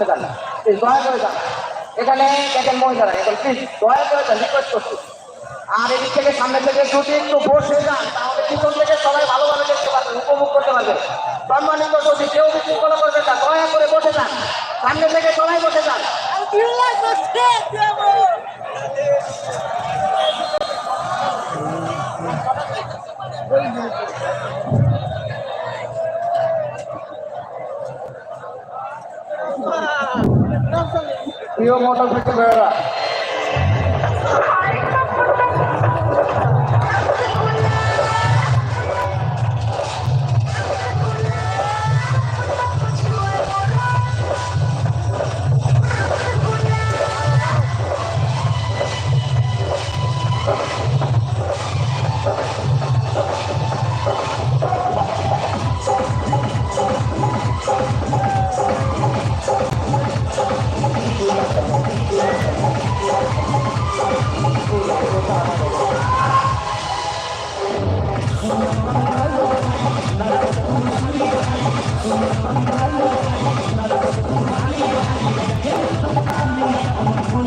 বসে যান প্লিজ দয়া করে যান এখানে দেখেন মহিলারা এখন প্লিজ দয়া করে যান রিকোয়েস্ট করছি। আর এদিক থেকে সামনে থেকে যদি একটু বসে যান, তাহলে পিছন থেকে সবাই ভালোভাবে দেখতে পারবেন, উপভোগ করতে পারবেন। সম্মানিত যদি কেউ বিশৃঙ্খলা করবেন না দয়া করে বসে যান। সামনে থেকে সবাই বসে যান। ¡Viva Motorcycle Vera!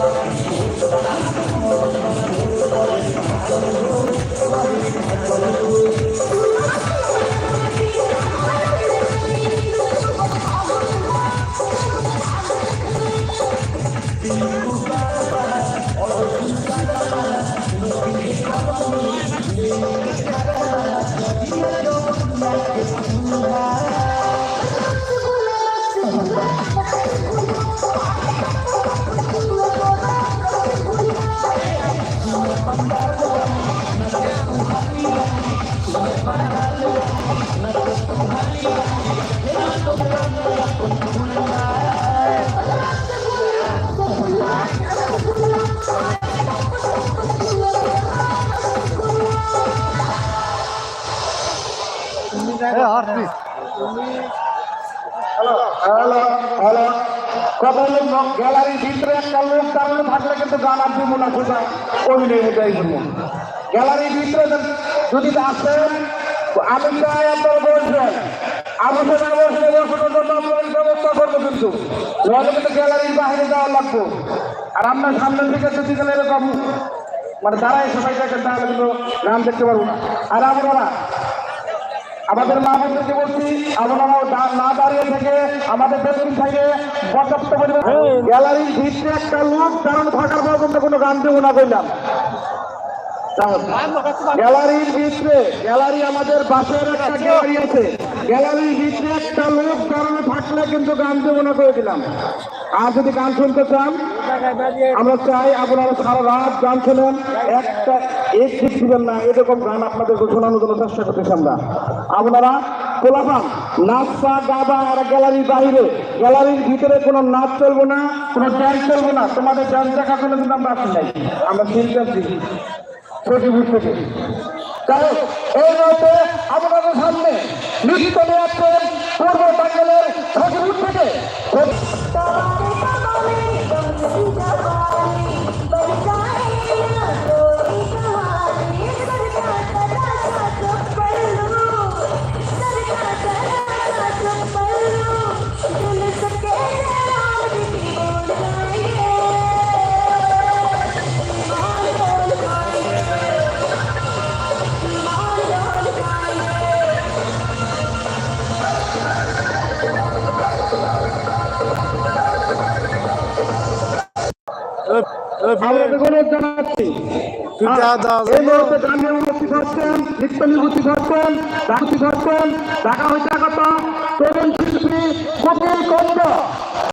Thank you. ভাইয়েরা হ্যালো হ্যালো কথা হলো গ্যালারির ভিতরে একটা লোক দাঁড়ানো থাকলে কিন্তু গান আর দিব না সোজা অভিনয় উঠাই দিব গ্যালারির ভিতরে যদি- আসেন আমি চাই আপনারা আমি সেটা বসলে বসানোর জন্য আপনাদের ব্যবস্থা করব কিন্তু ওয়ালে কিন্তু গ্যালারির বাইরে দেওয়া লাগবো। আর আমরা সামনের দিকে যদি গেলে এরকম মানে দাঁড়ায় সবাই দেখেন তাহলে কিন্তু গান দেখতে পারব না। আর আপনারা আমাদের মা বোনদেরকে বলছি দা- না দাঁড়িয়ে থেকে আমাদের দক্ষিণ সাইডে পর্যাপ্ত পরিমাণ গ্যালারির ভিতরে একটা লোক দাঁড়ানো থাকার পর্যন্ত কোনো গান দেবো না কইলাম। গ্যালারির ভিতরে গ্যালারি আমাদের বাসের একটা গ্যালারি আছে। গ্যালারির ভিতরে একটা লোক দাঁড়ানো থাকলে কিন্তু গান দেবো না করে দিলাম। আর যদি গান শুনতে চান আমরা চাই আপনারা সারা রাত গান শোনেন। একটা এক ঠিক না এরকম গান আপনাদেরকে শোনানোর জন্য চেষ্টা করতেছি আমরা। আপনারা কোলাপান নাচা গাবা আর গ্যালারির বাইরে। গ্যালারির ভিতরে কোনো নাচ চলবো না, কোনো ড্যান্স চলবো না। তোমাদের ড্যান্স দেখার জন্য কিন্তু আমরা আসি নাই। আমরা সিরিয়াস দিচ্ছি সজীবুর থেকে কারণ এই মুহূর্তে আপনাদের সামনে নিয়াচ্ছেন পূর্ব হচ্ছেন ডাকুতি হচ্ছেন ঢাকা হইতে আগত তরুণ শিল্পী কপিল কন্দ